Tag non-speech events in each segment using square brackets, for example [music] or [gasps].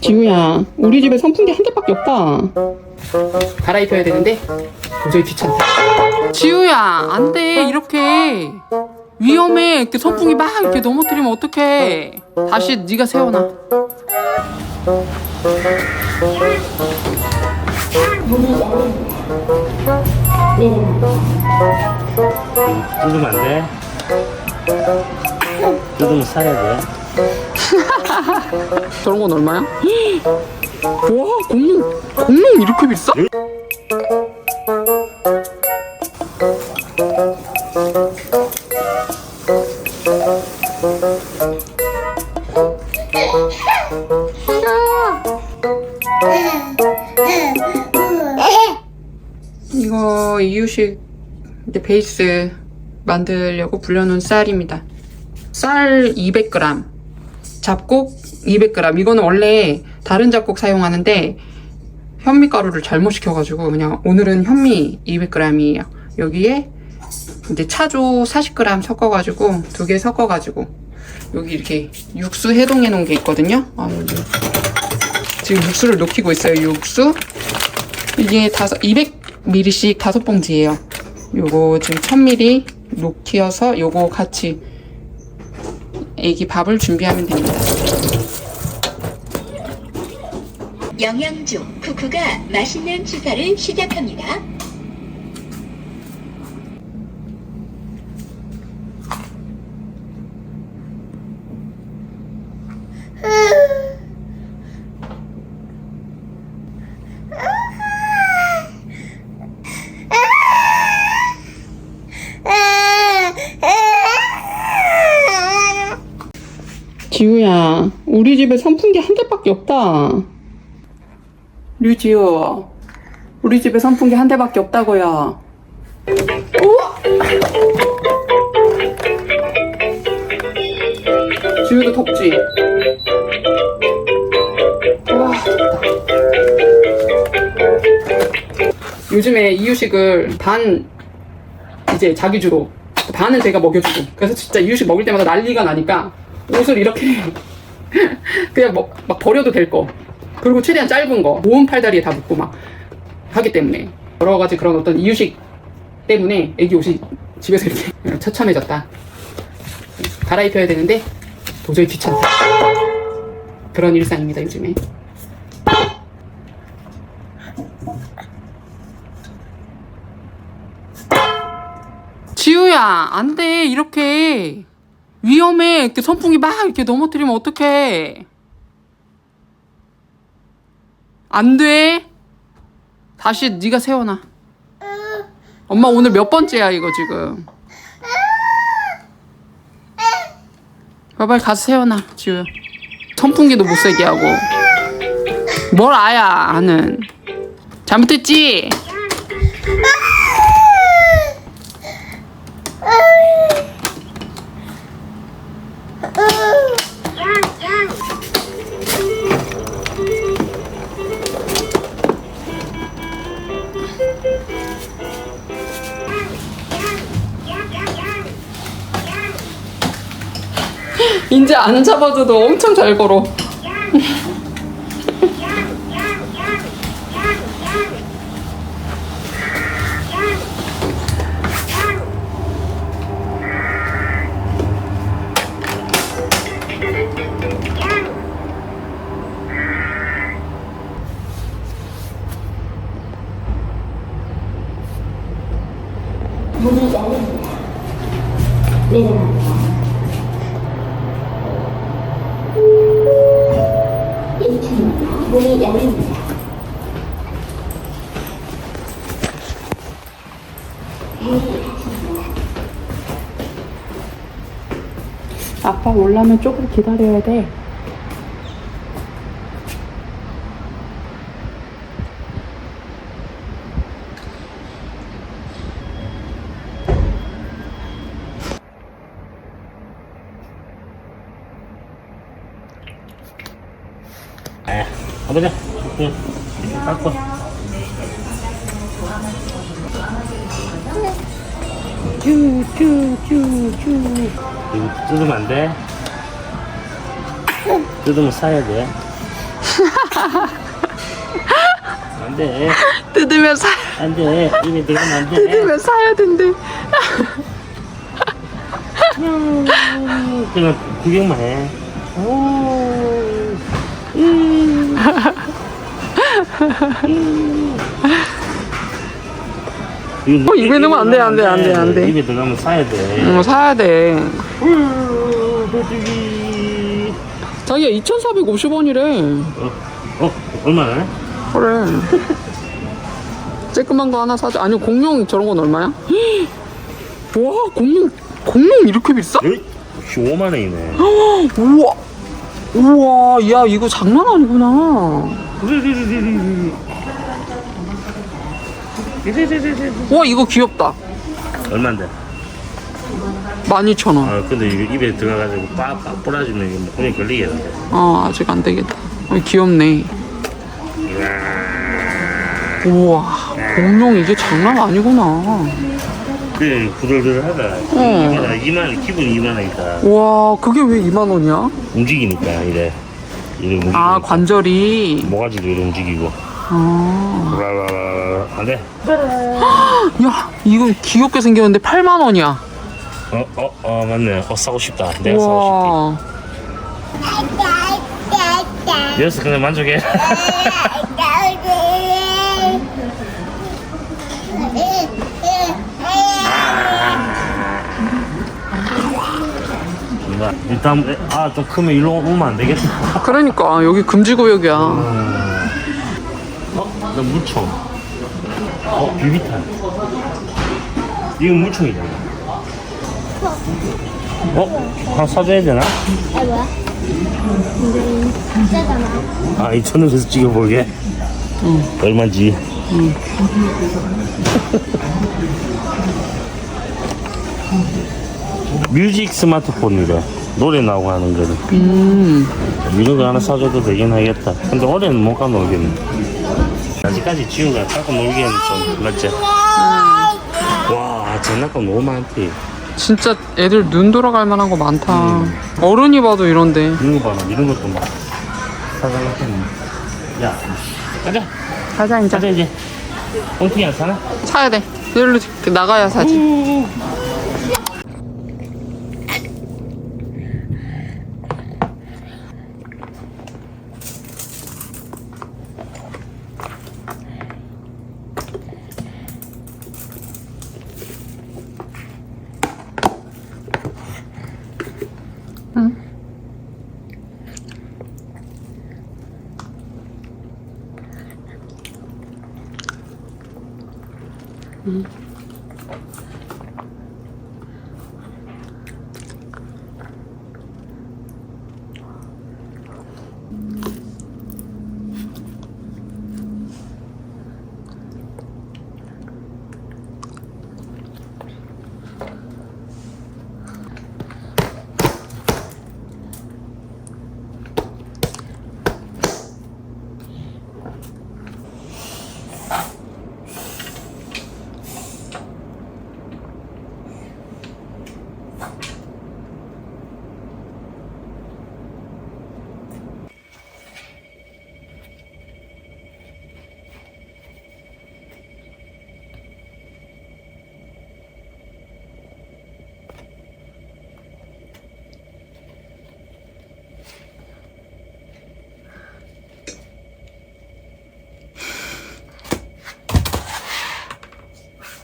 지우야, 우리 집에 선풍기 한 대밖에 없다. 갈아입혀야 되는데 도저히 귀찮다. 지우야, 안 돼. 이렇게 위험해. 이렇게 선풍기 막 이렇게 넘어뜨리면 어떡해. 다시 네가 세워놔. 뜯으면 안 돼. 뜯으면 사야 돼. [laughs] 저런 건 얼마야? [gasps] 와, 공룡, 공룡 이렇게 비싸? 이거 이유식 이제 베이스 만들려고 불려놓은 쌀입니다. 쌀 200g, 잡곡 200g. 이거는 원래 다른 잡곡 사용하는데 현미가루를 잘못 시켜가지고 그냥 오늘은 현미 200g이에요. 여기에 이제 차조 40g 섞어가지고 두 개 섞어가지고 여기 이렇게 육수 해동해 놓은 게 있거든요. 아 지금 육수를 녹이고 있어요. 육수 이게 다섯 200ml씩 다섯 봉지예요. 요거 지금 1000ml 녹여서 요거 같이 애기 밥을 준비하면 됩니다. 영양중 쿠쿠가 맛있는 주사를 시작합니다. 지우야, 우리 집에 선풍기 한 대밖에 없다. 류지우, 우리 집에 선풍기 한 대밖에 없다고요. 우와! 지우도 덥지? 와, 덥다. 요즘에 이유식을 반 이제 자기 주로 반은 제가 먹여주고 그래서 진짜 이유식 먹을 때마다 난리가 나니까 옷을 이렇게 [laughs] 그냥 뭐, 막 버려도 될 거. 그리고 최대한 짧은 거. 모은 팔다리에 다 묶고 막 하기 때문에. 여러 가지 그런 어떤 이유식 때문에 애기 옷이 집에서 이렇게 [laughs] 처참해졌다. 갈아입혀야 되는데 도저히 귀찮다. 그런 일상입니다 요즘에. 지우야, 안 돼. 이렇게. 위험해. 이렇게 선풍기 막 이렇게 넘어뜨리면 어떡해. 안 돼. 다시 네가 세워놔. 엄마 오늘 몇 번째야, 이거 지금. 빨리 가서 세워놔, 지우야. 선풍기도 못 세게 하고. 뭘 아야, 아는. 잘못했지? 안 잡아줘도 엄청 잘 걸어. 문이 열립니다. 내려갑 니다. 1층입니다. 문이 열립니다. 아빠 올라면 조금 기다려야 돼. 에, 가보자. 응. 닦고. 쭈쭈쭈쭈. 이거 뜯으면 안 돼. 뜯으면 사야 돼. [laughs] 안 돼. 뜯으면 사 안 돼. 입에 들어가면 안 돼. 뜯으면 사야 된대. 그냥 구경만 해. 오. 어, 입에 넣으면 안 돼, 안 돼, 안 돼, 안 돼. 입에 들어가면 사야 돼. 어, 사야 돼. 도둑이. 자기야 2,450원이래. 어, 어, 얼마나? 그래. 쬐끄만 거 하나 사자. 아니 공룡 저런 건 얼마야? [gasps] 와 공룡 공룡 이렇게 비싸? 에이, 5만 원이네. 우와 우와 야 이거 장난 아니구나. 와 이거 귀엽다. 얼마인데? 12,000원. 아, 근데 이거 입에 들어가가지고 빡빡 뿌라지면 이거 목에 걸리겠는데. 어 아직 안 되겠다. 어, 귀엽네. 우와 공룡 이게 장난 아니구나. 그래, 부들부들하다. 어. 이거다, 2만 원, 기본 2만 원이니까. 와 그게 왜 2만 원이야? 움직이니까, 이래. 이래 움직이니까. 아 관절이. 모가지도 이래 움직이고. 아. 라라라라. 안 돼? 야 이거 귀엽게 생겼는데 8만 원이야. 어, 어, 어, 맞네. 어, 사고 싶다. 내가 사고 우와. 싶다. 여기서 그냥 만족해. 뭔가 일단 아 좀 크면 일로 오면 안 되겠다. 그러니까 여기 금지 구역이야. 어, 나 물총. 어, 비비탄. 이건 물총이잖아. 어, 하나 사줘야 되나? 아 뭐야? 근데 비싸잖아. 아, 2천 원에서 찍어보게. 얼마인지. [laughs] 뮤직 스마트폰이래. 노래 나오고 하는 거를. 음. 이런 거 하나 사줘도 되긴 하겠다. 근데 올해는 못 가놀겠네. 아직까지 지우가 갖고 놀기에는 좀 맞지? 와, 장난감 너무 많대. 진짜 애들 눈 돌아갈 만한 거 많다. 어른이 봐도 이런데. 이런 거 봐라, 이런 것도 막 사달라겠네. 야, 가자. 가자 이제. 가자, 이제. 엉뚱이 안 사나? 사야 돼. 여기로 나가야 사지. Mm-hmm.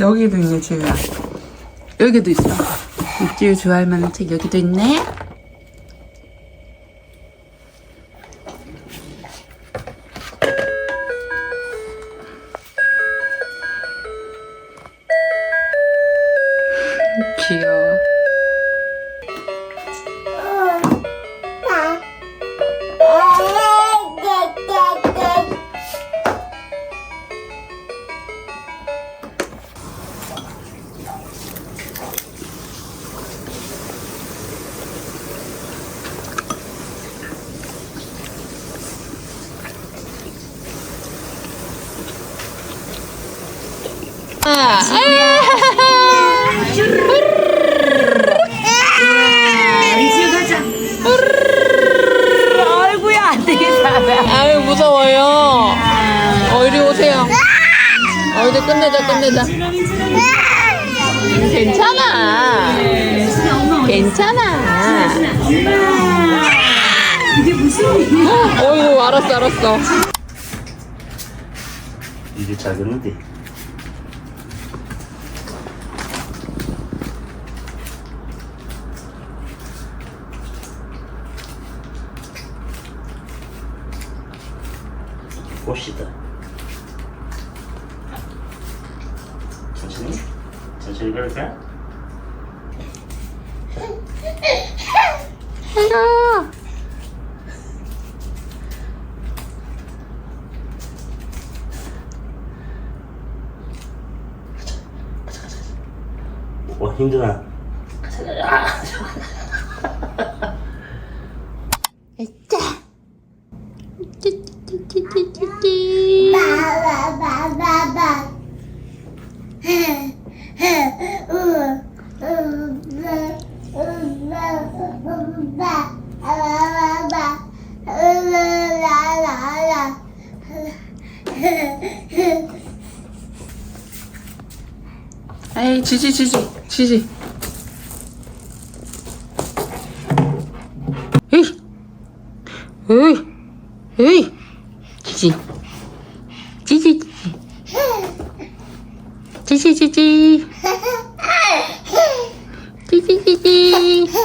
여기도 있네, 지우야. 여기도 있어. 지우 좋아할 만한 책 여기도 있네. 귀여워. 아유 무서워요. 어 이리 오세요. 어 이제 끝내자 끝내자. 괜찮아. 괜찮아. 어이구 알았어 알았어. 이제 작은데. 꽃이다. 천천히, 천천히 걸을까? 해가. 와 힘드나? 찌찌 에이 지지 지지 지지. 에이 에이 에이 지지 지지 지지 지지 지지 지지 지지